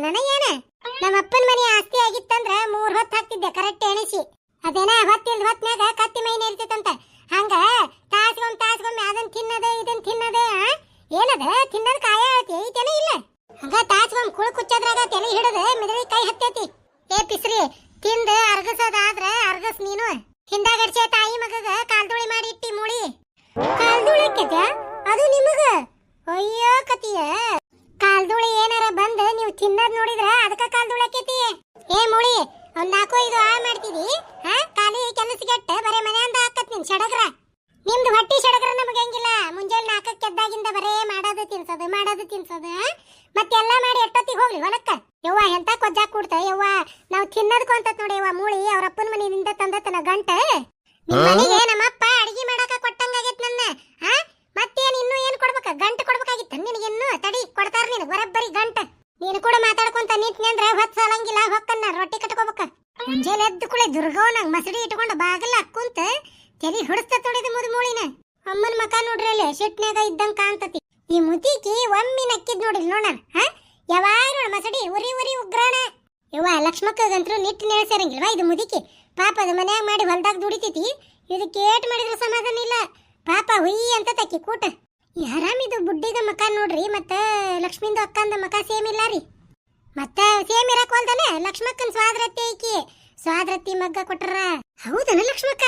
ತಿಂತಾನ ಏನ? ನಮ್ಮ ಅಪ್ಪನ ಮನೆ ಆಸ್ತಿ ಆಗಿತ್ತಂದ್ರ ಮೂರ್ ಹೊತ್ತು ಹಾಕ್ತಿದ್ದೆ ಕರೆಕ್ಟ್ ಎಣಿಸಿ. ಅದೇನ, ಹೊತ್ತಿಲ್ದ ಹೊತ್ನಾಗ ಕತ್ತಿ ಮೈನ ಇರ್ತಿತ್ತಂತ ಹಂಗ ತಾಸ್ಗೊಮ್ಮೆ ತಾಸ್ಗೊಮ್ಮೆ ಅದನ್ ತಿನ್ನದ, ಇದನ್ ತಿನ್ನದ? ಏನದ? ತಿನ್ನದ ಕಾಯ? ಐತಿ, ಐತೇನ ಇಲ್ಲ? ಹಂಗ ತಾಸ್ಗೊಮ್ಮೆ ಕುಳು ಕುಚ್ಚದ್ರಾಗ ತಲೆ ಹಿಡದ ಮಿದಳಿ ಕೈ ಹತ್ತೈತಿ. ಏ ಪಿಸ್ರಿ, ತಿಂದ ಅರ್ಗಸದಾದ್ರ ಅರ್ಗಸ್ ನೀನು. ಹಿಂದಾಗಡ್ಸೆ ತಾಯಿ ಮಗಗ ಕಾಲ್ದುಳಿ ಮಾಡಿ ಇಟ್ಟಿ ಮುಳಿ. ಕಾಲ್ದುಳಿ? ಅದು ನಿಮಗ? ಅಯ್ಯೋ ಕತಿಯ. ಕಾಲ್ದುಳಿ ಏನಾರ ಬಂದ್ ನೀವು ತಿನ್ನದ್ ನೋಡಿದ್ರ ಅದಕ್ಕ ಕಾಲ್ದುಳಿ ಆಕೇತಿ? ಏ ಮುಳಿ ಒಂದ್ ನಾಲ್ಕು ಐದು ಆ ಮಾಡ್ತಿದಿ ಹಾ? ಖಾಲಿ ಕೆಲಸಗೆಟ್ಟ ಬರೇ ಅಂದ ಹಾಕತ್ ನಿನ್ ಸಡಗ್ರ ನಿಮ್ದು ಹೊಟ್ಟಿ ಸಡಗ್ರ ನಮಗೆ ಹೆಂಗಿಲ್ಲ? ಮುಂಜಾನೆ ನಾಲ್ಕಕ್ಕೆ ಎದ್ದಾಗಿಂದ ಬರೇ ಮಾಡೋದು ತಿನ್ಸೋದು ಮಾಡೋದು ತಿನ್ಸೋದು? ಮತ್ತೆಲ್ಲ ಮಾಡಿ ಎಷ್ಟೊತ್ತಿಗೆ ಹೋಗ್ಲಿ ಹೊಲಕ್ಕ? ಯವ್ವ ಎಂತ ಕೊಜ್ಜಾ ಕೂಡ್ತ? ಯವ್ವ ನಾವು ತಿನ್ನೋದಕ್ಕೂ ಅಂತ ನೋಡಿ ಯವ್ವ ಮೂಳಿ ಅವ್ರ ಅಪ್ಪನ ಮನೆಯಿಂದ ತಂದತನ ಗಂಟ. ನಿಮ್ ಮನೆಗೆ ನಮ್ಮಪ್ಪ ಅಡಿಗೆ ಮಾಡಾಕ ಕೊಟ್ಟಂಗಾಗೈತ್ ನನ್ನ ಆ ಮತ್ತೇನ್ ಇನ್ನು ಏನ್ ಕೊಡ್ಬೇಕ ಗಂಟ ಕೊಡ್ಬೇಕಾಗಿತ್ತ ನಿನಗಿನ್ನು ತಡಿ ಕೊಡ್ತಾರ ನಿನಗೆ ಬರಬ್ಬರಿ ಗಂಟ ನೀನು ಕೂಡ ಮಾತಾಡ್ಕೊಂತ ನಿಂತ್ನಿ ಹೊತ್ತು ಹೊತ್ ಸಾಲಂಗಿಲ್ಲ, ಹೊಕ್ಕನ್ನ ರೊಟ್ಟಿ ಕಟ್ಕೋಬೇಕ. ಮುಂಜಾನೆ ಎದ್ದು ಕುಳೆ ದುರ್ಗವನಂಗ್ ಮಸಡಿ ಇಟ್ಕೊಂಡು ಬಾಗಲ ಕುಂತ ತೆರಿ ಹೊಡಿಸ್ತ ತೊಡಿದ ಮುದ್ ಮೂಳಿನ. ಅಮ್ಮನ ಮಕ ನೋಡ್ರಿ ಅಲ್ಲಿ, ಶಿಟ್ನ್ಯಾಗ ಇದ್ದಂಗ ಕಾಣ್ತತಿ. ಈ ಮುತಿಕಿ ಒಮ್ಮಿ ನಕ್ಕಿದ್ ನೋಡಿಲ್ ನೋಡಣ ಹ? ಯಾವಾಗ ನೋಡ ಮಸಡಿ? ಉರಿ ಉರಿ ಉಗ್ರಾಣ. ಯವ್ವ ಲಕ್ಷ್ಮಕ್ಕಗಂತ್ರು ನಿಟ್ಟು ನೆಳ್ಸರಂಗಿಲ್ವಾ ಇದು ಮುದಿಕಿ? ಪಾಪ ಅದು ಮನ್ಯಾಗ ಮಾಡಿ ಹೊಲ್ದಾಗ ದುಡಿತೈತಿ. ಇದಕ್ಕೆ ಏಟ್ ಮಾಡಿದ್ರೆ ಸಮಾಧಾನ ಇಲ್ಲ. ಪಾಪ ಹುಯ್ಯಿ ಅಂತ ತಕ್ಕಿ ಕೂಟ. ಈ ಹರಾಮಿದು ಬುಡ್ಡಿದ ಮಕ ನೋಡ್ರಿ ಮತ್ತ ಲಕ್ಷ್ಮಿಂದು ಅಕ್ಕಂದ ಮಕ ಸೇಮ್ ಇಲ್ಲ ರೀ. ಮತ್ತ ಸೇಮ್ ಇರಕ್ ಲಕ್ಷ್ಮಕ್ಕನ ಲಕ್ಷ್ಮಕ್ಕನ್ ಸ್ವಾದ್ರತ್ತಿ ಐಕಿ ಸ್ವಾದ್ರತ್ತಿ ಮಗ್ಗ ಕೊಟ್ರ. ಹೌದನ ಲಕ್ಷ್ಮಕ್ಕ?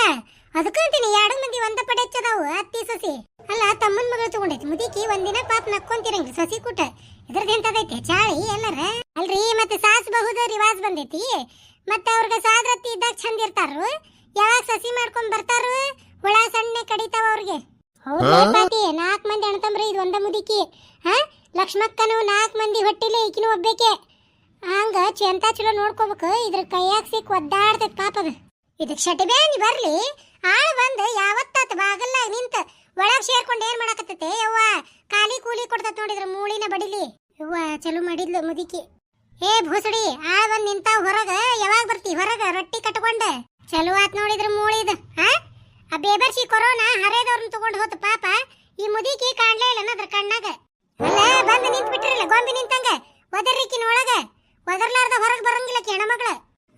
ಅದಕ್ಕಂತೀನಿ ಎರಡು ಮಂದಿ ಒಂದ ಪಡೆ ಹೆಚ್ಚದಾವು ಅತ್ತಿ ಸಸಿ. ಅಲ್ಲ ತಮ್ಮನ ಮಗಳು ತಗೊಂಡೈತಿ. ಮುದಿಕಿ ಒಂದಿನ ಪಾಪ ನಕ್ಕೊಂತಿರಂಗಿ ಸಸಿ ಕೂಟ. ಇದ್ರದ್ದು ಎಂತದೈತೆ? ಚಾಳಿ ಎಲ್ಲರ? ಅಲ್ರಿ ಮತ್ತೆ ಸಾಸ್ ಬಹುದ ರಿವಾಜ್ ಬಂದೈತಿ. ಮತ್ತೆ ಅವ್ರಿಗೆ ಸ್ವಾದ್ರತ್ತಿ ಇದ್ದಾಗ ಚಂದ ಇರ್ತಾರು. ಯಾವಾಗ ಸಸಿ ಮಾಡ್ಕೊಂಡ್ ಬರ್ತಾರು? ಹುಳ ಸಣ್ಣ ಕಡಿತಾವ ಅವ್ರಿಗೆ. ಹೌದು ನಾಲ್ಕು ಮಂದಿ ಅಣ್ತಂಬ್ರಿ ಇದು ಒಂದ ಮುದಿಕಿ. ಹಾ? ಲಕ್ಷ್ಮಕ್ಕನು ನಾಲ್ಕು ಮಂದಿ ಹೊಟ್ಟಿಲೆ ಈಕಿನೂ ಒಬ್ಬೇಕೆ. ಹಂಗ ಚಂತ ಚಲೋ ನೋಡ್ಕೋಬೇಕು. ಇದ್ರ ಕೈಯಾಗ ಸಿಕ್ ಒದ್ದಾಡ್ತೈತ್ ಪಾಪದ ಇದಕ್ ಶಟಿ ಬ್ಯಾನಿ ಬರ್ಲಿ. ಆಳ ಬಂದ್ ಯಾವತ್ತಾತ ಬಾಗಲ್ಲ ನಿಂತ ಒಳಗ್ ಸೇರ್ಕೊಂಡ್ ಏನ್ ಮಾಡಕತ್ತೈತೆ? ಯವ್ವ, ಖಾಲಿ ಕೂಲಿ ಕೊಡ್ತತ್ ನೋಡಿದ್ರ ಮೂಳಿನ ಬಡಿಲಿ. ಯವ್ವ, ಚಲೋ ಮಾಡಿದ್ಲು ಮುದಿಕಿ. ಏ ಭೂಸಡಿ, ಆಳ ಬಂದ್ ನಿಂತಾವ್ ಹೊರಗ. ಯಾವಾಗ ಬರ್ತಿ ಹೊರಗ? ರೊಟ್ಟಿ ಕಟ್ಕೊಂಡ. ಚಲೋ ಆತ್ ನೋಡಿದ್ರ ಮೂಳಿದ. ಹಾ? ಆ ಬೇಬರ್ಸಿ ಕೊರೋನಾ ಹರೇದವ್ರನ್ನ ತಗೊಂಡ್ ಹೋತ ಪಾಪ. ಈ ಮುದಿಕಿ ಕಾಣ್ಲೇ ಇಲ್ಲ ಅದ್ರ ಕಣ್ಣಾಗ. ಅಲ್ಲ ಬಂದ್ ನಿಂತ್ ಬಿಟ್ಟಿರಲ್ಲ ಗೊಂಬಿ ನಿಂತಂಗ. ಒದರ್ರಿಕಿನ ಒಳಗ ಒದರ್ಲಾರ್ದ ಹೊರಗ್ ಬರಂಗಿಲ್ಲ ಹೆಣ್ಮಗಳ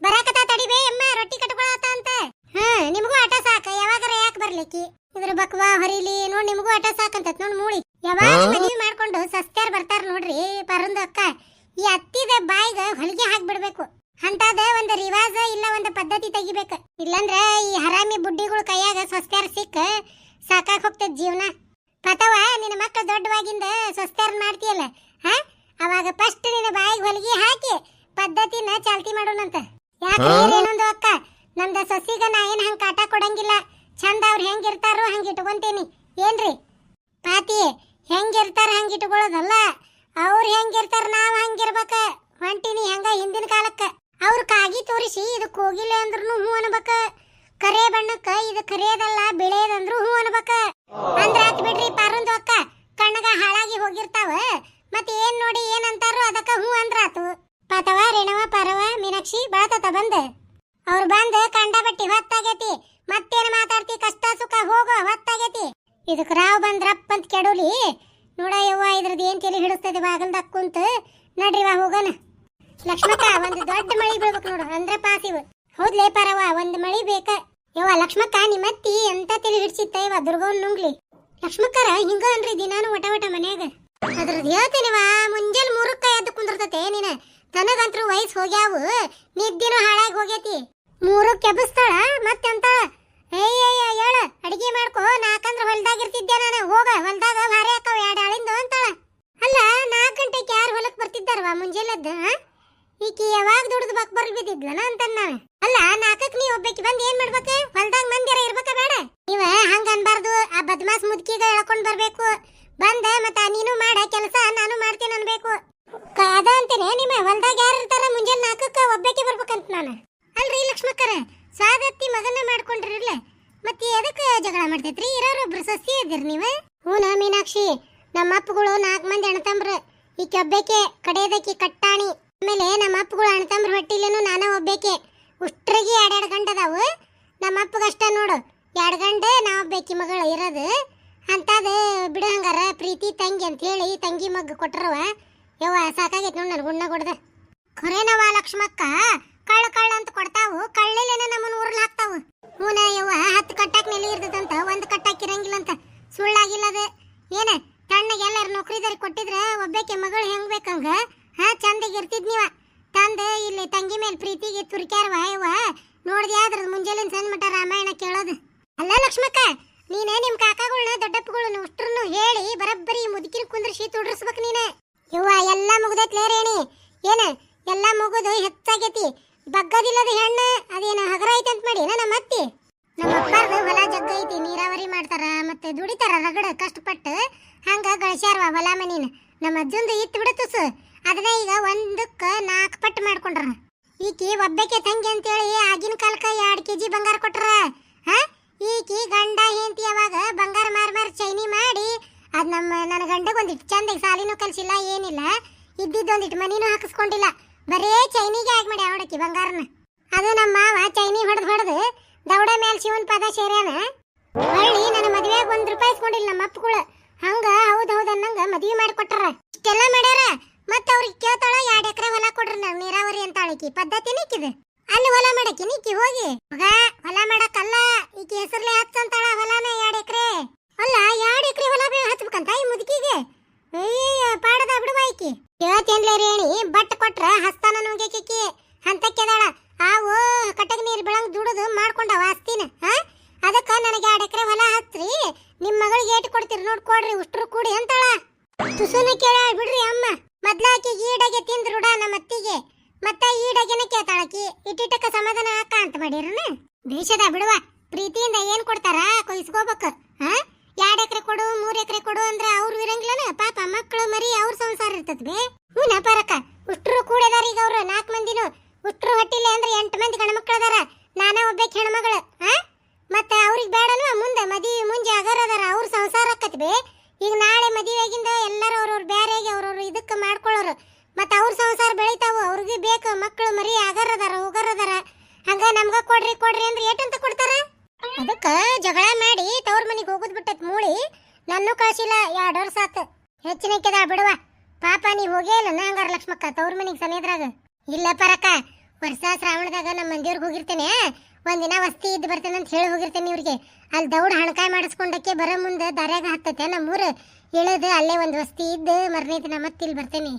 ಬರಾಕತ ತಡಿಬೇ ಎಮ್ಮ ರೊಟ್ಟಿ ಕಟ್ಕೊಳತ ಅಂತ. ಹಾ ನಿಮಗೂ ಆಟ ಸಾಕ ಯಾವಾಗರ ಯಾಕೆ ಬರ್ಲಿಕ್ಕಿ ಇದ್ರ ಬಕ್ವಾ ಹರಿಲಿ ನೋಡ್ ನಿಮಗೂ ಆಟ ಸಾಕಂತ ನೋಡ್ ಮೂಳಿ. ಯಾವಾಗ ಮದ್ವಿ ಮಾಡ್ಕೊಂಡು ಸಸ್ತ್ಯಾರ್ ಬರ್ತಾರ ನೋಡ್ರಿ ಪರಂದು ಅಕ್ಕ. ಈ ಅತ್ತಿದ ಬಾಯಿಗ ಹೊಲಿಗೆ ಹಾಕ್ಬಿಡ್ಬೇಕು ಅಂತದ ಒಂದ್ ರಿವಾಜ ಇಲ್ಲ ಒಂದ್ ಪದ್ಧತಿ ತೆಗಿಬೇಕ. ಇಲ್ಲಂದ್ರ ಈ ಹರಾಮಿ ಬುಡ್ಡಿಗಳು ಕೈಯಾಗ ಸ್ವಸ್ತ್ಯಾರ ಸಿಕ್ಕ ಸಾಕಾಗ್ ಹೋಗ್ತದ ಜೀವನ. ಪತವ ನಿನ್ನ ಮಕ್ಕಳು ದೊಡ್ಡವಾಗಿಂದ ಸ್ವಸ್ತ್ಯಾರ ಮಾಡ್ತೀಯಲ್ಲ ಹಾ? ಅವಾಗ ಫಸ್ಟ್ ನಿನ್ನ ಬಾಯಿಗೆ ಹೊಲಿಗೆ ಹಾಕಿ ಪದ್ಧತಿನ ಚಾಲ್ತಿ ಮಾಡೋಣಂತ. ಯಾಕೆ ಏನೊಂದು ಅಕ್ಕ? ನಮ್ದ ಸಸಿಗ ನಾ ಏನ್ ಹಂಗ ಕಾಟ ಕೊಡಂಗಿಲ್ಲ. ಚಂದ ಅವ್ರ ಹೆಂಗಿರ್ತಾರೋ ಹಂಗ ಇಟ್ಕೊಂತೀನಿ. ಏನ್ರಿ? ಪಾತಿ ಹೆಂಗಿರ್ತಾರ ಹಂಗ ಇಟ್ಕೊಳ್ಳೋದಲ್ಲ. ಅವ್ರ ಹೆಂಗಿರ್ತಾರ ನಾವ್ ಹಂಗಿರ್ಬೇಕ ಹೊಂಟಿನಿ ಹೆಂಗ ಹಿಂದಿನ ಕಾಲಕ್ಕ. ಅವ್ರ ಕಾಗಿ ತೋರಿಸಿ ಇದು ಕೋಗಿಲೆ ಅಂದ್ರೂ ಹೂ ಅನ್ಬೇಕ. ಕರೆ ಬಣ್ಣಕ್ಕ ಇದು ಕರೆಯದಲ್ಲ ಬಿಳೆಯದಂದ್ರು ಹೂ ಅನ್ಬೇಕ. ಅಂದ್ರ ಆತ್ ಬಿಡ್ರಿ ಪಾರೊಂದು ಅಕ್ಕ. ಕಣ್ಣಗ ಹಾಳಾಗಿ ಹೋಗಿರ್ತಾವ. ಮತ್ತೆ ಏನ್ ನೋಡಿ ಏನ್ ಅಂತಾರೋ ಅದಕ್ಕ ಹೂ ಅಂದ್ರಾತು. ಪಾತವ, ರೇಣವ, ಪರವ, ಮೀನಾಕ್ಷಿ ಬಾತ ಬಂದ. ಅವ್ರು ಬಂದ ಕಂಡ ಬಟ್ಟಿ ಹೊತ್ತಾಗೈತಿ. ಮತ್ತೇನ್ ಮಾತಾಡ್ತಿ? ಕಷ್ಟ ಸುಖ ಹೋಗೋ ಹೊತ್ತಾಗೈತಿ. ಇದಕ್ ರಾವ್ ಬಂದ್ರಪ್ಪ ಅಂತ ಕೆಡೋಲಿ. ನೋಡ ಯವ್ವ ಇದ್ರದ್ದು ಏನ್ ತಲೆ ಹಿಡಿಸ್ತದೆ ಬಾಗಲ್ದಾಗ ಕುಂತ. ನಡ್ರಿವ ಹೋಗೋಣ. ಲಕ್ಷ್ಮಕ್ಕ, ಒಂದು ದೊಡ್ಡ ಮಳಿ ಬೀಳ್ಬೇಕು ನೋಡು. ಅಂದ್ರ ಪಾಸಿವ್ ಹೌದ್ಲೇ ಪರವ, ಒಂದ್ ಮಳಿ ಬೇಕ. ಯವ್ವ, ಲಕ್ಷ್ಮಕ್ಕ, ನಿಮ್ಮತ್ತಿ ಎಂತ ತಲೆ ಹಿಡ್ಸಿತ್ತ ಇವ ದುರ್ಗವನ್ ನುಂಗ್ಲಿ. ಲಕ್ಷ್ಮಕ್ಕರ ಹಿಂಗ ಅನ್ರಿ ದಿನಾನು ವಟ ವಟ ಮನ್ಯಾಗ. ಅದ್ರದ್ದು ಹೇಳ್ತೇನಿವ ಮುಂಜಾನೆ ಮೂರಕ್ಕ ಎದ್ದು ಕುಂದಿರ್ತತೆ ನೀನ. ತನಗಂತರೂ ವಯಸ್ ಹೋಗ್ಯಾವು, ನಿದ್ದಿನೂ ಹಾಳಾಗಿ ಹೋಗೈತಿ ಮೂರಕ್ಕೆ ಎಬ್ಬಿಸ್ತಾಳ ಏಯ್ ಏಯ್ಯ ಹೇಳ, ಅಡಿಗೆ ಮಾಡ್ಕೋ, ನಾಕಂದ್ರ ಹೊಲ್ದಾಗ ಇರ್ತಿದ್ದೆ ನಾನು, ಹೋಗ, ಹೊಲ್ದಾಗ ಭಾರಿ ಹಾಕವ ಎರಡು ಅಂತಾಳ. ಅಲ್ಲ ನಾಲ್ಕು ಗಂಟೆಗೆ ಯಾರು ಹೊಲಕ್ಕೆ ಬರ್ತಿದ್ದಾರವ ಮುಂಜಾನೆದ್ದು ಈಕಿ ಯಾವಾಗ ದುಡ್ದು ಬಕ್ ಬರ್ಲ್ ಬಿದ್ದಿದ್ಲನ ಅಂತ ನಾನು ಅಲ್ಲ ನಾಲ್ಕಕ್ಕೆ ನೀ ಒಬ್ಬಾಕಿ, ಬಂದ್ ಏನ್ ಮಾಡ್ಬೇಕ? ಹೊಲ್ದಾಗ ಮಂದಿರ ಇರ್ಬೇಕ ಬೇಡ. ನೀವ ಹಂಗ ಅನ್ಬಾರ್ದು, ಆ ಬದ್ಮಾಸ್ ಮುದ್ಕಿಗ ಎಳ್ಕೊಂಡ್ ಬರ್ಬೇಕು. ಬಂದ ಮತ್ತ ನೀನು ಮಾಡ, ಕೆಲಸ ನಾನು ಮಾಡ್ತೇನೆ ಅನ್ಬೇಕು. ಅದ ಅಂತೇನೆ, ನಿಮ್ಮ ಹೊಲ್ದಾಗ ಯಾರು ಇರ್ತಾರ ಮುಂಜಾನೆ ನಾಲ್ಕಕ್ಕೆ ಒಬ್ಬಾಕಿ ಬರ್ಬೇಕಂತ ನಾನು. ಅಲ್ರಿ ಲಕ್ಷ್ಮಕ್ಕರ ಸಾದತ್ತಿ ಮಗನ ಮಾಡ್ಕೊಂಡ್ರಿಲ್ಲ ಮತ್ತೆ ಎದಕ್ಕೆ ಜಗಳ ಮಾಡ್ತೈತ್ರಿ? ಇರೋರೊಬ್ರು ಸಸ್ಯ ಇದ್ದೀರಿ ನೀವು? ಹೂನ ಮೀನಾಕ್ಷಿ ನಮ್ಮ ಅಪ್ಪಗಳು ನಾಲ್ಕು ಮಂದಿ ಅಣ್ಣತಂಬ್ರು. ಈಕೆ ಒಬ್ಬೇಕೆ ಕಡೆಯದಕ್ಕೆ ಕಟ್ಟಾಣಿ. ಆಮೇಲೆ ನಮ್ಮ ಅಪ್ಪಗಳು ಅಣ್ಣತಂಬ್ರ ಹೊಟ್ಟಿಲೇನು ನಾನು ಒಬ್ಬೇಕೆ. ಉಷ್ಟ್ರಿಗೆ ಎರಡು ಗಂಟೆ ಅದಾವು. ನಮ್ಮ ಅಪ್ಪಗಷ್ಟ ನೋಡು. ಎರಡು ಗಂಟೆ ನಾವು ಒಬ್ಬೇಕಿ ಮಗಳು ಇರೋದು. ಅಂತದ ಬಿಡು ಹಂಗಾರ ಪ್ರೀತಿ ತಂಗಿ ಅಂತ ಹೇಳಿ ತಂಗಿ ಮಗ್ ಕೊಟ್ರವ. ಯವ್ವ ಸಾಕಾಗೈತೆ ನೋಡಿ ನನಗೆ ಗುಣ್ಣ ಕೊಡ್ದೆ. ಖರೇನವ ಲಕ್ಷ್ಮಕ್ಕ. ಕಳ್ಳ ಕಳ್ಳ ಅಂತ ಕೊಡ್ತಾವು. ಕಳ್ಳಿಲೇನೆ ನಮ್ಮನ್ನ ಊರ್ಲ ಹಾಕ್ತಾವು. ಹೂನ ಯವ್ವ ಹತ್ತು ಕಟ್ಟಾಕ್ ನೆಲೆ ಇರ್ತದಂತ. ಒಂದು ಕಟ್ಟಾಕಿರಂಗಿಲ್ಲ ಅಂತ. ಸುಳ್ಳಾಗಿಲ್ಲ ಅದು ಏನ ತಣ್ಣಗೆ ಎಲ್ಲಾರು ನೌಕರಿದಾರಿ ಕೊಟ್ಟಿದ್ರೆ ಒಬ್ಬಾಕೆ ಮಗಳು ಹೆಂಗ್ ಬೇಕಂಗ ಹಾ ಚಂದಾಗಿ ಇರ್ತಿದ್ ನೀವ ತಂದ ಇಲ್ಲಿ ತಂಗಿ ಮೇಲೆ ಪ್ರೀತಿಗೆ ತುರ್ಕ್ಯಾರವ ಯವ್ವ ನೋಡ್ದೆ ಅದ್ರದ್ದು ಮುಂಜಾನೆ ಸಣ್ಣ ಮಟ ರಾಮಾಯಣ ಕೇಳೋದು ಅಲ್ಲ ಲಕ್ಷ್ಮಕ್ಕ ನೀನೇ ನಿಮ್ ಕಾಕಾಗಳನ್ನ ದೊಡ್ಡಪ್ಪಗಳನ್ನ ಅಷ್ಟ್ರನ್ನು ಹೇಳಿ ಬರಬ್ಬರಿ ಮುದುಕಿನ ಕುಂದ್ರಿಸಿ ತುಡ್ರಿಸ್ಬೇಕು ನೀನೆ ಯವ್ವ ಎಲ್ಲ ಮುಗ್ದೈತ್ಲೇ ರೇಣಿ ಏನ ಎಲ್ಲ ಮುಗುದು ಹೆಚ್ಚಾಗೈತಿ ಬಗ್ಗದಿಲ್ಲದ ಹೆಣ್ಣು ಅದೇನ ಹಗರ ಐತೆ ಅಂತ ಮಾಡಿ ನಮ್ಮ ಅತ್ತಿ ನಮ್ಮ ಅಪ್ಪಾರ್ದು ಹೊಲ ಜಗ್ಗ ಐತಿ ನೀರಾವರಿ ಮಾಡ್ತಾರ ಮತ್ತೆ ದುಡಿತಾರ ರಗಡ ಕಷ್ಟಪಟ್ಟು? ಹಂಗ ಗಳಿಸ್ಯಾರವ ಹೊಲ ಮನಿನ. ನಮ್ಮ ಅಜ್ಜಂದು ಇತ್ತು ಬಿಡತುಸು ಅದನ್ನ ಈಗ ಒಂದಕ್ಕ ನಾಲ್ಕು ಪಟ್ಟು ಮಾಡ್ಕೊಂಡ್ರ ಈಕಿ ಒಬ್ಬಕ್ಕೆ ತಂಗಿ ಅಂತೇಳಿ ಆಗಿನ ಕಾಲಕ್ಕೆ ಎರಡು ಕೆ ಜಿ ಬಂಗಾರ ಕೊಟ್ರ. ಹಾ? ಈಕಿ ಗಂಡ ಹೆಂಡತಿ ಯಾವಾಗ ಬಂಗಾರ ಮಾರ್ ಮಾರ್ ಚೈನಿ ಮಾಡಿ ಅದು ನಮ್ಮ ನನ್ನ ಗಂಡಗ್ ಒಂದಿಟ್ಟು ಚಂದಾಗಿ ಸಾಲಿನೂ ಕಲ್ಸಿಲ್ಲ, ಏನಿಲ್ಲ. ಇದ್ದಿದ್ದು ಒಂದಿಟ್ಟು ಮನಿನೂ ಹಾಕಿಸ್ಕೊಂಡಿಲ್ಲ. ಬರೇ ಚೈನಿಗೆ ಆಗಿ ಮಾಡಿ ಅವಡಕ್ಕಿ ಬಂಗಾರನ. ಅದು ನಮ್ಮ ಮಾವ ಚೈನಿ ಹೊಡೆದು ಹೊಡೆದು ದೌಡ ಮೇಲೆ ಶಿವನ ಪದ ಸೇರ್ಯಾನ. ಹೊಳ್ಳಿ ನನ್ನ ಮದ್ವೆಗೆ ಒಂದ್ ರೂಪಾಯಿ ಇಸ್ಕೊಂಡಿಲ್ಲ ನಮ್ಮ ಅಪ್ಪಗಳು. ಹಂಗ, ಹೌದ್ ಹೌದ್ ಅನ್ನಂಗ ಮದ್ವಿ ಮಾಡಿಕೊಟ್ಟಾರ ಇಷ್ಟೆಲ್ಲ ಮಾಡ್ಯಾರ? ಮತ್ತ ಅವ್ರಿಗೆ ಕೇಳ್ತಾಳ, ಎರಡ್ ಎಕರೆ ಹೊಲ ಕೊಡ್ರಿ ನಾವು ನೀರಾವರಿ ಅಂತ ಆಳಿಕಿ. ಪದ್ಧತಿ ನಿಕ್ಕಿದೆ. ಅಲ್ಲಿ ಹೊಲ ಮಾಡಕ್ಕೆ ನಿಕ್ಕಿ, ಹೋಗಿ. ಮಗ, ಹೊಲ ಮಾಡಕ್ಕಲ್ಲ, ಈಕಿ ಹೆಸರ್ಲೆ ಹಚ್ಚಂತಾಳ ಹೊಲನ ಎರಡ್ ಎಕರೆ. ಅಲ್ಲ, ಎರಡ್ ಎಕರೆ ಹೊಲ ಹಚ್ಬೇಕಂತ ಈ ಮುದುಕಿಗೆ? ಅಯ್ಯ ಪಾಡದ ಬಿಡುವ ಈಕಿ. ಕೇಳ್ತೇನ್ಲೆ ರೇಣಿ, ಬಟ್ ಕೊಟ್ರ ಹಸ್ತಾನ ನುಂಗೇಕಿ ಹಂತಕ್ಕೆದಾಳ ಆವು ಕಟಕ್ ನೀರ್ ಬೆಳಂಗ್ ದುಡದು ಮಾಡ್ಕೊಂಡವ ಹಸ್ತಿನ ಹಾ ಅದಕ್ಕ ನನಗೆ ಎರಡು ಎಕರೆ ಹೊಲ ಹತ್ರಿ. ನಿಮ್ ಮಗಳಿಗೆ ಏಟ್ ಕೊಡ್ತೀರಿ ನೋಡಿ ಕೊಡ್ರಿ, ಉಷ್ಟ್ರು ಕೂಡಿ ಅಂತಾಳ. ತುಸುನ ಕೇಳ ಬಿಡ್ರಿ ಅಮ್ಮ. ಮೊದ್ಲಾಕಿ ಈಡಗೆ ತಿಂದ್ರುಡ ನಮ್ಮ ಅತ್ತಿಗೆ. ಮತ್ತ ಈಡಗೆನ ಕೇತಾಳಕಿ ಇಟ್ಟಿಟ್ಟಕ್ಕ ಸಮಾಧಾನ ಹಾಕ ಅಂತ ಮಾಡಿರನ. ದೇಶದ ಬಿಡುವ ಪ್ರೀತಿಯಿಂದ ಏನ್ ಕೊಡ್ತಾರ? ಕೊಯ್ಸ್ಕೋಬೇಕು. ಹಾ ಎರಡ್ ಎಕರೆ ಕೊಡು ಮೂರ್ ಎಕರೆ ಕೊಡು ಅಂದ್ರ ಅವ್ರು ಇರಂಗಿಲ್ಲನ ಪಾಪ ಮಕ್ಕಳು ಮರಿ ಅವ್ರ ಸಂಸಾರ ಇರ್ತದ ಬೇ ಹ್ಞೂ ಪರಕ ಉಷ್ಟ್ರು ಕೂಡದಾರ ಈಗ ಅವ್ರು ನಾಲ್ಕು ಮಂದಿನು ಉಷ್ಟ್ರು ಹೊಟ್ಟಿಲ್ಲ ಅಂದ್ರೆ ಎಂಟು ಮಂದಿ ಗಂಡ್ಮಕ್ಳು ಅದಾರ ನಾನ ಒಬ್ಬಾಕಿ ಹೆಣ್ಮಗಳು ಹಾ ಮತ್ತೆ ಅವ್ರಿಗೆ ಬೇಡನು ಮುಂದೆ ಮದುವೆ ಮುಂಜೆ ಅಗರ ಅದಾರ ಅವ್ರ ಸಂಸಾರ ಆಕತ್ ಬೇ ಈಗ ನಾಳೆ ಮದುವೆಗಿಂದ ಎಲ್ಲರೂ ಅವ್ರವ್ರ ಬ್ಯಾರೆಗೆ ಅವ್ರವ್ರ ಇದಕ್ಕೆ ಮಾಡ್ಕೊಳ್ಳೋರು ಮತ್ತೆ ಅವ್ರ ಸಂಸಾರ ಬೆಳಿತಾವು ಅವ್ರಿಗೆ ಬೇಕು ಮಕ್ಕಳು ಮರಿ ಅಗರ ಅದಾರ ಹೋಗರ ಅದಾರ ಹಂಗ ನಮ್ಗ ಕೊಡ್ರಿ ಅಂದ್ರೆ ಕೊಡ್ತಾರ? ಅದಕ್ಕ ಜಗಳ ಮಾಡಿ ತವ್ರ ಮನಿಗೆ ಹೋಗುದ್ ಬಿಟ್ಟತ್ ಮೂಳಿ. ನನ್ನೂ ಕಳ್ಸಿಲ್ಲ, ಎರಡು ವರ್ಷ ಆತು. ಹೆಚ್ಚಿನಕ್ಕೆದ ಬಿಡುವ. ಪಾಪ ನೀ ಹೋಗೇ ಇಲ್ಲ ಹಂಗಾರ ಲಕ್ಷ್ಮಕ್ಕ, ತವ್ರ ಮನಿಗೆ ಸನೇದ್ರಾಗ ಇಲ್ಲ ಪರಕ, ವರ್ಷ ಶ್ರಾವಣದಾಗ ನಮ್ಮ ಮಂದಿವ್ರಿಗೆ ಹೋಗಿರ್ತೇನೆ. ಒಂದಿನ ವಸ್ತಿ ಇದ್ದು ಬರ್ತೇನೆ ಅಂತ ಹೇಳಿ ಹೋಗಿರ್ತೇನೆ ಇವ್ರಿಗೆ. ಅಲ್ಲಿ ದೌಡ್ ಹಣಕಾಯಿ ಮಾಡಿಸ್ಕೊಂಡಕ್ಕೆ ಬರೋ ಮುಂದೆ ದಾರ್ಯಾಗ ಹತ್ತತೆ ನಮ್ಮೂರು ಇಳಿದು ಅಲ್ಲೇ ಒಂದು ವಸ್ತಿ ಇದ್ದು, ಮರನೇ ದಿನ ಮತ್ತೆ ಇಲ್ಲಿ ಬರ್ತೇನೆ.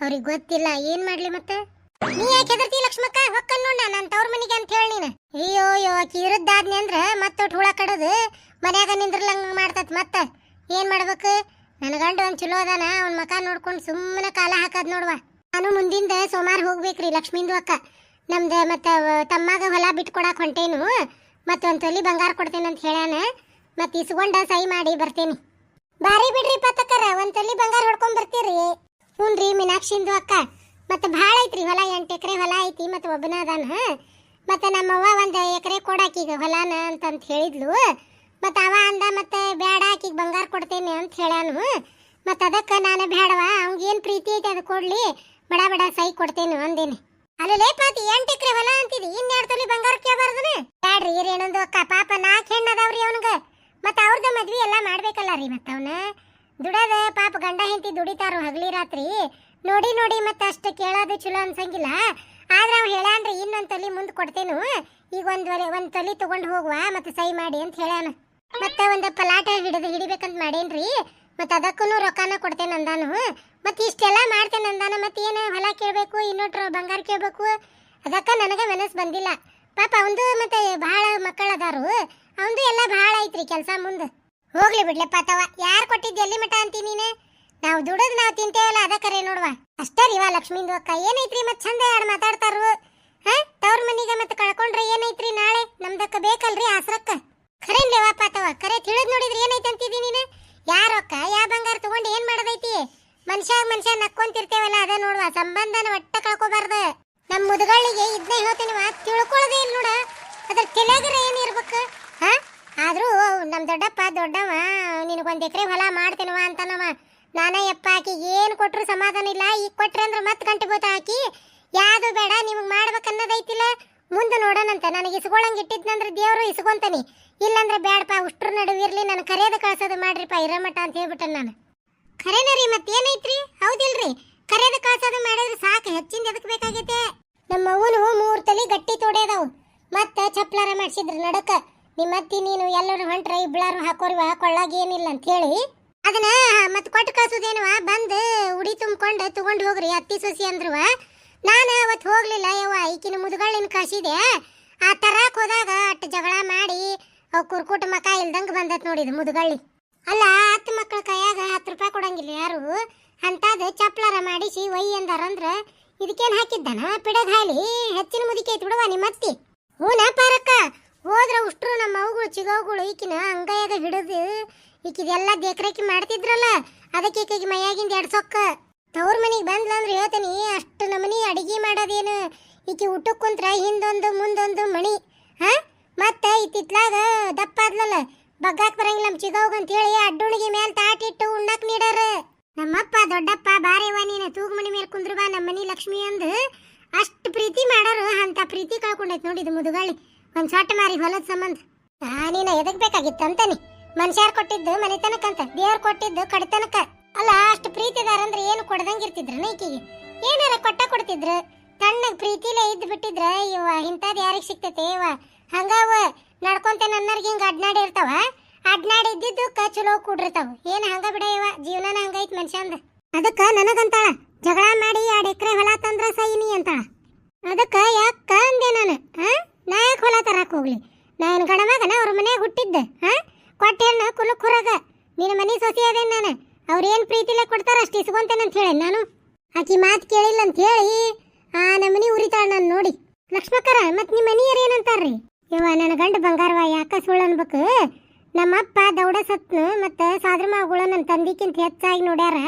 ಅವ್ರಿಗೆ ಗೊತ್ತಿಲ್ಲ, ಏನು ಮಾಡ್ಲಿ ಮತ್ತೆ? ನೀ ಯಾಕೆ ಹೆದರ್ತಿ ಲಕ್ಷ್ಮಕ್ಕ? ಹೊಕ್ಕನ್ ನೋಡ ನಾನು ತವ್ರ ಮನಿಗೆ ಅಂತ ಹೇಳಿ ನೀನು. ಅಯ್ಯೋ ಅಯ್ಯೋ, ಆಕಿ ಇರದ್ದಾದ್ನಿ ಅಂದ್ರ ಮತ್ತೊಟ್ಟು ಹುಳ ಕಡದು ಮನ್ಯಾಗ ನಿಂದ್ರಲಂಗ ಮಾಡ್ತತ್ ಮತ್ತ. ಏನ್ ಮಾಡ್ಬೇಕು? ನನ್ನ ಗಂಡ ಒಂದ್ ಚಲೋ ಅದಾನ, ಅವ್ನ ಮಕ ನೋಡ್ಕೊಂಡು ಸುಮ್ಮನೆ ಕಾಲ ಹಾಕದ್ ನೋಡ್ವ. ನಾನು ಮುಂದಿಂದ ಸೋಮಾರ ಹೋಗ್ಬೇಕ್ರಿ ಲಕ್ಷ್ಮಿಂದು ಅಕ್ಕ. ನಮ್ದು ಮತ್ತೆ ತಮ್ಮಾಗ ಹೊಲ ಬಿಟ್ಕೊಡಕ್ ಹೊಂಟೇನು. ಮತ್ತ ಒಂದ್ ತೊಲಿ ಬಂಗಾರ ಕೊಡ್ತೇನೆ ಅಂತ ಹೇಳ್ಯಾನ. ಮತ್ತೆ ಇಸ್ಕೊಂಡ ಸಹಿ ಮಾಡಿ ಬರ್ತೇನಿ. ಬಾರಿ ಬಿಡ್ರಿ ಪತ್ತಕ್ಕರ, ಒಂದ್ ತೊಲಿ ಬಂಗಾರ ಹೊಡ್ಕೊಂಡ್ ಬರ್ತೀರಿ. ಹ್ಞೂ ರೀ ಮೀನಾಕ್ಷಿಂದು ಅಕ್ಕ. ಮತ್ತೆ ಭಾಳ ಐತ್ರಿ ಹೊಲ, ಎಂಟು ಎಕರೆ ಹೊಲ ಐತಿ, ಮತ್ತೆ ಒಬ್ಬನ ಅದಾನ ಮತ್ತೆ ನಮ್ಮವ್ವ ಒಂದು ಎಕರೆ ಕೊಡಾಕೀಗ ಹೊಲಾನ ಅಂತಂತ ಹೇಳಿದ್ಲು. ಮತ್ತೆ ಅವ ಅಂದ, ಮತ್ತೆ ಬೇಡ ಆಕಿಗೆ ಬಂಗಾರ ಕೊಡ್ತೇನೆ ಅಂತ ಹೇಳ್ಯಾನು. ಮತ್ತೆ ಅದಕ್ಕೆ ನಾನು ಬೇಡವ ಅವ್ಗೇನು ಪ್ರೀತಿ ಐತೆ ಅದು ಕೊಡ್ಲಿ. ಬಡ ಬಡ, ಸೈ ಕೊಡ್ತೇನೆ ಅಂದೇನೆ. ಅಲ್ಲೇ ಪಾತಿ, ಎಂಟು ಎಕರೆ ಹೊಲ ಅಂತಿದಿ, ಇನ್ನೆರಡು ತೊಲಿ ಬಂಗಾರ ಕೇಳಬಾರ್ದನ ಬ್ಯಾಡ್ರಿ ಏನೊಂದು ಅಕ್ಕ ಪಾಪ ನಾಲ್ಕು ಹೆಣ್ಣು ಅದಾವ್ರಿ ಅವ್ನಿಗೆ. ಮತ್ತೆ ಅವ್ರದ್ದು ಮದ್ವೆ ಎಲ್ಲ ಮಾಡ್ಬೇಕಲ್ಲ ರೀ ಮತ್ತೆ ಅವನ. ದುಡದ ಪಾಪ ಗಂಡ ಹೆಂಡತಿ ದುಡಿತಾರು ಹಗಲಿ ರಾತ್ರಿ. ನೋಡಿ ನೋಡಿ, ಮತ್ತೆ ಅಷ್ಟು ಕೇಳೋದು ಚಲೋ ಅನ್ಸಂಗಿಲ್ಲ. ಆದ್ರೆ ಅವ್ ಹೇಳ್ಯಾನ್ರಿ ಇನ್ನೊಂದ್ ತಲೆ ಮುಂದೆ ಕೊಡ್ತೇನು. ಈಗ ಒಂದ್ ವರೆ, ಒಂದ್ ತಲೆ ತಗೊಂಡ್ ಹೋಗುವ, ಮತ್ತೆ ಸೈ ಮಾಡಿ ಅಂತ ಹೇಳ್ಯಾನ ಮತ್ತೆ ಒಂದು ಪಲಾಟ ಹಿಡಿದು ಹಿಡಿಬೇಕಂತ ಮಾಡೇನ್ರಿ. ಮತ್ತೆ ಅದಕ್ಕೂ ರೊಕ್ಕನ ಕೊಡ್ತೇನೆ ಅಂದಾನು. ಮತ್ತೆ ಇಷ್ಟೆಲ್ಲ ಮಾಡ್ತೇನೆ ಅಂದಾನ, ಮತ್ತೆ ಏನು ಹೊಲ ಕೇಳಬೇಕು, ಇನ್ನೊಟ್ರು ಬಂಗಾರ ಕೇಳಬೇಕು. ಅದಕ್ಕೆ ನನಗೆ ಮನಸ್ಸು ಬಂದಿಲ್ಲ. ಪಾಪ ಅವಂದು ಮತ್ತೆ ಭಾಳ ಮಕ್ಕಳು ಅದಾರು. ಅವಂದು ಎಲ್ಲ ಭಾಳ ಐತ್ರಿ ಕೆಲಸ ಮುಂದೆ. ಹೋಗ್ಲಿ ಬಿಡ್ಲಪ್ಪ ತವ ಯಾರು ಕೊಟ್ಟಿದ್ದು ಎಲ್ಲಿ ಮಠ ಅಂತೀನಿ ನೀನು? ನಾವು ದುಡದ್ ನಾವು ತಿಂತೇವಲ್ಲ ಅದಕ್ಕರೆ ನೋಡುವ. ಅಷ್ಟೇ ರೀ ವಾ ಲಕ್ಷ್ಮೀಂದು ಅಕ್ಕ. ಏನೈತ್ರಿ ಮತ್ತೆ ಚಂದ ಯಾರು ಮಾತಾಡ್ತಾರು ಹಾ? ತವ್ರ ಮನಿಗೆ ಮತ್ತೆ ಕಳ್ಕೊಂಡ್ರೆ ಏನೈತ್ರಿ ನಾಳೆ? ನಮ್ದಕ್ಕ ಬೇಕಲ್ರಿ ಆಸರಕ್ಕ. ಖರೇನ್ ಲೇವಪ್ಪ ತವ ಖರೆ ತಿಳಿದ್ ನೋಡಿದ್ರಿ ಏನೈತೆ ಅಂತಿದಿ ನೀನು? ಯಾ ಯಾ ಬಂಗಾರ ತಗೊಂಡು ಏನ್ ಮಾಡೋದೈತಿ? ಮನುಷ್ಯ ಮನುಷ್ಯ ನಕ್ಕೊಂತಿರ್ತೇವಲ್ಲ, ಅದ ನೋಡುವ. ಸಂಬಂಧನ ಒಟ್ಟ ಕಳ್ಕೊಬಾರ್ದು. ನಮ್ಮ ಮುದುಗಳಿಗೆ ಇದ್ನ ಹೇಳ್ತೀನಿ ತಿಳ್ಕೊಳ್ಳೋದೇ ಇಲ್ಲ ನೋಡ. ಅದ್ರ ತಲೆಗರ ಏನಿರ್ಬೇಕು ಹಾ? ಆದ್ರೂ ನಮ್ಮ ದೊಡ್ಡಪ್ಪ, ದೊಡ್ಡವ, ನಿನಗೊಂದು ಎಕರೆ ಹೊಲ ಮಾಡ್ತೇನವ ಅಂತಾನವ. ನಾನ ಯಪ್ಪ ಆಕಿ ಏನು ಕೊಟ್ರು ಸಮಾಧಾನ ಇಲ್ಲ. ಈಗ ಕೊಟ್ರೆ ಅಂದ್ರೆ ಮತ್ತೆ ಗಂಟೆ ಬೋತ ಹಾಕಿ ಯಾವುದು ಬೇಡ, ನಿಮಗೆ ಮಾಡ್ಬೇಕನ್ನೋದೈತಿಲ್ಲ ಮುಂದೆ ನೋಡೋಣಂತ. ನನಗೆ ಇಸ್ಕೊಳಂಗೆ ಇಟ್ಟಿದ್ನಂದ್ರೆ ದೇವರು ಇಸ್ಕೊಂತಾನೆ. ಇಲ್ಲಂದ್ರೆ ಬೇಡಪ್ಪ ಉಷ್ಟ್ರ ನಡುವೆ ಇರಲಿ. ನಾನು ಕರೆಯೋದು ಕಳ್ಸೋದು ಮಾಡ್ರಿಪ್ಪ ಇರಮಠ ಅಂತ ಹೇಳ್ಬಿಟ್ಟೆ ನಾನು. ಖರೇನ ರೀ ಮತ್ತೇನೈತ್ರಿ ಹೌದಿಲ್ರಿ? ಕರೆಯೋದು ಕಳ್ಸೋದು ಮಾಡಿದ್ರೆ ಸಾಕು. ಹೆಚ್ಚಿಂದ ಎದಕ್ಕೆ ಬೇಕಾಗೈತೆ? ನಮ್ಮ ಅವನು ಮೂರು ತಲೆ ಗಟ್ಟಿ ತೊಡೆದವು. ಮತ್ತೆ ಚಪ್ಲಾರ ಮಾಡಿಸಿದ್ರು ನಡಕ. ನಿಮ್ಮತ್ತಿ ನೀನು ಎಲ್ಲರೂ ಹೊಂಟ್ರ, ಇಬ್ಳಾರು ಹಾಕೋರಿವ ಹಾಕೊಳ್ಳಾಗ ಏನಿಲ್ಲ ಅಂತ ಹೇಳಿ. ಅದನ್ನ ಮತ್ ಕೊಟ್ಟು ಕಳ್ಸೋದೇನುವ ಬಂದು ಉಡಿ ತುಂಬ್ಕೊಂಡು ತಗೊಂಡು ಹೋಗ್ರಿ, ಅತ್ತಿ ಸೊಸಿ ಅಂದ್ರುವ. ನಾನು ಅವತ್ತು ಹೋಗ್ಲಿಲ್ಲ ಯವ್ವ, ಈಕಿನ ಮುದುಗಳಿನ ಕಳ್ಸಿದೆ. ಆ ತರಾಕ್ ಹೋದಾಗ ಅಟ್ ಜಗಳ ಮಾಡಿ ಅವು ಕುರ್ಕುಟ ಮಕ ಇಲ್ದಂಗೆ ಬಂದತ್ ನೋಡಿದ ಮುದುಗಳ್ಳಿ ಅಲ್ಲ, ಹತ್ತು ಮಕ್ಕಳ ಕೈಯಾಗ ಹತ್ತು ರೂಪಾಯಿ ಕೊಡಂಗಿಲ್ಲ ಯಾರು? ಅಂತಾದ ಚಪ್ಲಾರ ಮಾಡಿಸಿ ಒಯ್ ಅಂದಾರಂದ್ರ ಇದಕ್ಕೇನು ಹಾಕಿದ್ದಾನ? ಪಿಡಗ್ ಹಾಲಿ ಹೆಚ್ಚಿನ ಮುದಿಕೆ ಬಿಡುವ ನಿಮ್ಮ ಅತ್ತಿ. ಹೂನ ಪಾರಕ್ಕ ಹೋದ್ರ ಉಷ್ಟ್ರು ನಮ್ಮ ಅವುಗಳು, ಚಿಗವುಗಳು ಈಕಿನ ಅಂಗೈಯಾಗ ಹಿಡಿದು ಈಕಿದೆಲ್ಲ ದೇಕ್ರೇಕಿ ಮಾಡ್ತಿದ್ರಲ್ಲ, ಅದಕ್ಕೆ ಈಕೆಗೆ ಮೈಯಾಗಿಂದ ಎರಡು ಸೊಕ್ಕ ತವ್ರ ಮನೆಗೆ ಬಂದ್ಲಂದ್ರೆ ಹೇಳ್ತೀನಿ, ಅಷ್ಟು ನಮನಿ ಅಡಿಗೆ ಮಾಡೋದೇನು? ಈಕೆ ಊಟಕ್ಕೆ ಕುಂತ್ರ ಹಿಂದೊಂದು ಮುಂದೊಂದು ಮಣಿ, ಹಾ? ಮತ್ತೆ ಇತ್ತಿತ್ಲಾಗ ದಪ್ಪ ಆದ್ಲಲ್ಲ, ಬಗ್ಗಾಕ್ ಬರಂಗಿಲ್ಲ ನಮ್ಮ ಚಿಗವ್ಗ ಅಂತ ಹೇಳಿ ಅಡ್ಡುಣಿಗೆ ಮೇಲೆ ತಾಟಿಟ್ಟು ಉಣ್ಣಕ್ಕೆ ನೀಡಾರ. ನಮ್ಮಪ್ಪ ದೊಡ್ಡಪ್ಪ ಬಾರೇವ ನೀನು ತೂಗು ಮಣಿ ಮೇಲೆ ಕುಂದ್ರ ಬಾ ನಮ್ಮ ಮನೆ ಲಕ್ಷ್ಮಿ ಅಂದು ಅಷ್ಟು ಪ್ರೀತಿ ಮಾಡರು, ಅಂತ ಪ್ರೀತಿ ಕಳ್ಕೊಂಡೈತ್ ನೋಡಿದ್ ಮುದುಗಾಳಿ. ಒಂದು ಸೊಟ್ಟ ಮಾರಿ ಹೊಲದ ಸಂಬಂಧ. ನೀನ ಎದಕ್ ಬೇಕಾಗಿತ್ತು ಅಂತಾನೆ ಮನುಷ್ಯರ್ ಕೊಟ್ಟಿದ್ದು ಮನೆತನಕ್ಕಂತ, ದೇವ್ರು ಕೊಟ್ಟಿದ್ದು ಕಡಿತನಕ ಅಲ್ಲ, ಅಷ್ಟು ಪ್ರೀತಿದಾರಂದ್ರೆ ಏನು ಕೊಡ್ದಂಗಿರ್ತಿದ್ರ ಈಕಿಗೆ? ಏನಾರ ಕೊಟ್ಟ ಕೊಡ್ತಿದ್ರು? ತಣ್ಣಗ್ ಪ್ರೀತಿಲೇ ಇದ್ದು ಬಿಟ್ಟಿದ್ರ ಇವ ಇಂತದ್ ಯಾರಿಗ್ ಸಿಗ್ತೈತೆ ಇವ ಹಂಗಾವ ನಡ್ಕೊಂತ ನನ್ನರ್ಗೆ ಹಿಂಗ ಅಡ್ನಾಡಿ ಇರ್ತಾವ? ಅಡ್ನಾಡಿ ಇದ್ದಿದ್ದಕ್ಕ ಚಲೋ ಕೂಡಿರ್ತಾವ. ಏನ್ ಹಂಗ ಬಿಡ ಇವ ಜೀವನನ ಹಂಗೈತ್ ಮನುಷ್ಯಂದ. ಅದಕ್ಕ ನನಗಂತ ಜಗಳ ಮಾಡಿ ಎರಡು ಎಕರೆ ಹೊಲ ತಂದ್ರ ಸೈನಿ ಅಂತ ಅದಕ್ಕ ಯಾಕ ಅಂದೆ ನಾನು ಹಾ ನಾ ಯಾಕೆ ಹೊಲ ತರಕ್ ಹೋಗ್ಲಿ? ನಾನು ಗಣಮಗನ ಅವ್ರ ಮನೆಗೆ ಹುಟ್ಟಿದ್ದೆ ಹಾ ಕೊಟ್ಟ ಹೆಣ್ಣು ಕುರಗ? ನಿನ್ನ ಮನೆ ಸೊಸೆ ಅದೇನು ನಾನು? ಅವ್ರೇನು ಪ್ರೀತಿಲೆ ಕೊಡ್ತಾರ ಅಷ್ಟು ಇಸ್ಕೊಂತೇನೆ ಅಂತ ಹೇಳಿ ನಾನು? ಆಕಿ ಮಾತು ಕೇಳಿಲ್ಲ ಅಂತ ಹೇಳಿ, ಆ ನಮ್ಮನಿ ಉರಿತಾಳ ನಾನು ನೋಡಿ. ಲಕ್ಷ್ಮಕ್ಕರ ಮತ್ತು ನಿಮ್ಮ ಮನೆಯವ್ರು ಏನಂತಾರ್ರಿ? ಇವ ನನ್ನ ಗಂಡ ಬಂಗಾರವ ಯಾಕ ಸುಳ್ಳು ಅನ್ಬೇಕು. ನಮ್ಮಪ್ಪ ದೌಡ ಸತ್ನು, ಮತ್ತೆ ಸಾದ್ರ ಮಾವುಗಳು ನನ್ನ ತಂದಿಕ್ಕಿಂತ ಹೆಚ್ಚಾಗಿ ನೋಡ್ಯಾರ.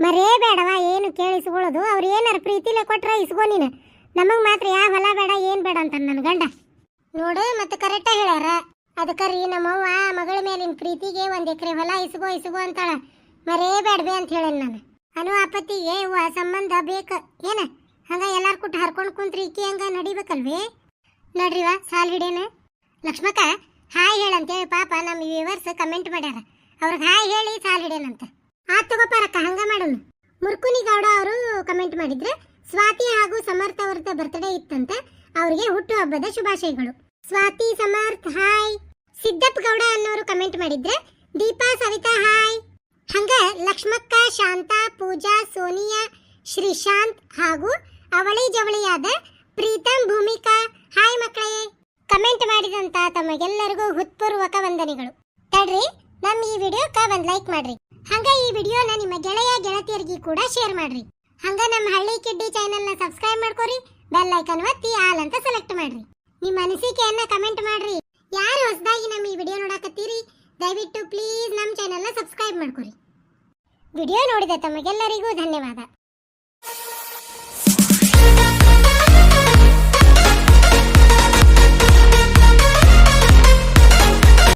ಮರೇ ಬೇಡವ, ಏನು ಕೇಳಿಸ್ಕೊಳ್ಳೋದು? ಅವ್ರು ಏನಾರು ಪ್ರೀತಿಲೆ ಕೊಟ್ರೆ ಇಸ್ಕೋ ನೀನು. ನಮಗೆ ಮಾತ್ರ ಯಾವ ಹೊಲ ಬೇಡ, ಏನು ಬೇಡ ಅಂತ ನನ್ನ ಗಂಡ. ನೋಡು, ಮತ್ತೆ ಕರೆಕ್ಟಾಗಿ ಹೇಳ್ಯಾರ. ಅದಕ್ಕ ರೀ ನಮ್ಮವ್ವ ಮಗಳ ಮೇಲಿನ ಪ್ರೀತಿಗೆ ಒಂದ್ ಎಕರೆ ಹೊಲ ಇಸ್ಗೋ ಇಸ್ಗೋ ಅಂತಾಳ. ಮರೇ ಬೇಡ್ಬೆ ಅಂತ ಹೇಳೇನ್ ನಾನು. ಅನು ಇವ ಸಂಬಂಧ ಬೇಕ. ಏನ? ಹಂಗ ಎಲ್ಲಾರು ಕೊಟ್ಟು ಹರ್ಕೊಂಡು ಕುಂತ್ರಿ ಈಕಿ ಹಂಗ ನಡಿಬೇಕಲ್ವೇ? ನಡ್ರಿವ ಸಾಲ್ ಹಿಡೇನ ಲಕ್ಷ್ಮಕ್ಕ, ಹಾಯ್ ಹೇಳಂತೇಳಿ ಪಾಪ ನಮ್ಮ ವ್ಯೂವರ್ಸ್ ಕಮೆಂಟ್ ಮಾಡ್ಯಾರ. ಅವ್ರಿಗೆ ಹಾಯ್ ಹೇಳಿ ಸಾಲ್ ಹಿಡೇನಂತ ಆ ತಗೋಪಾರಕ್ಕ ಹಂಗ ಮಾಡೋನು. ಮುರ್ಕುನಿ ಗೌಡ ಅವರು ಕಮೆಂಟ್ ಮಾಡಿದ್ರೆ. ಸ್ವಾತಿ ಹಾಗೂ ಸಮರ್ಥ ಅವ್ರದ್ದು ಬರ್ತ್ಡೇ ಇತ್ತಂತ. ಅವರಿಗೆ ಹುಟ್ಟು ಹಬ್ಬದ ಶುಭಾಶಯಗಳು. ಸ್ವಾತಿ, ಸಮರ್ಥ, ಹಾಯ್. ಸಿದ್ದಪ್ಪ ಗೌಡ ಅನ್ನೋರು ಕಮೆಂಟ್ ಮಾಡಿದ್ರೆ, ದೀಪಾ, ಸವಿತಾ ಹಾಯ್ ಹಂಗ ಲಕ್ಷ್ಮಕ್ಕ, ಶಾಂತಾ, ಪೂಜಾ, ಸೋನಿಯಾ, ಶ್ರೀಶಾಂತ್ ಹಾಗೂ ಅವಳಿ ಜವಳಿಯಾದ ಪ್ರೀತಮ್ ಭೂಮಿಕಾ. ಹಾಯ್ ಮಕ್ಕಳೇ. ಕಮೆಂಟ್ ಮಾಡಿದಂತ ತಮಗೆಲ್ಲರಿಗೂ ಹೃತ್ಪೂರ್ವಕ ವಂದನೆಗಳು. ತಡ್ರಿ ನಮ್ಮ ಈ ವಿಡಿಯೋಕ್ಕ ಒಂದ್ ಲೈಕ್ ಮಾಡ್ರಿ. ಹಂಗ ಈ ವಿಡಿಯೋನ ನಿಮ್ಮ ಗೆಳೆಯ, ಗೆಳತಿಯರಿಗೆ ಕೂಡ ಶೇರ್ ಮಾಡ್ರಿ. ಹಂಗ ನಮ್ಮ ಹಳ್ಳಿ ಕಿಡ್ಡಿ ಚಾನೆಲ್ನ ಸಬ್ಸ್ಕ್ರೈಬ್ ಮಾಡ್ಕೊರಿ ಬೆಲ್ ಐಕನ್ ಒತ್ತಿ, ಆಲ್ ಅಂತ ಸೆಲೆಕ್ಟ್ ಮಾಡ್ರಿ. ನಿಮ್ಮ ಅನಿಸಿಕೆಯನ್ನ ಕಮೆಂಟ್ ಮಾಡ್ರಿ. ಯಾರು ಹೊಸದಾಗಿ ನಮ್ಮ ಈ ವಿಡಿಯೋ ನೋಡಕತ್ತೀರಿ, ದಯವಿಟ್ಟು ಪ್ಲೀಸ್ ನಮ್ಮ ಚಾನೆಲ್ನ ಸಬ್ಸ್ಕ್ರೈಬ್ ಮಾಡ್ಕೊರಿ. ವಿಡಿಯೋ ನೋಡಿದ ತಮಗೆಲ್ಲರಿಗೂ ಧನ್ಯವಾದ.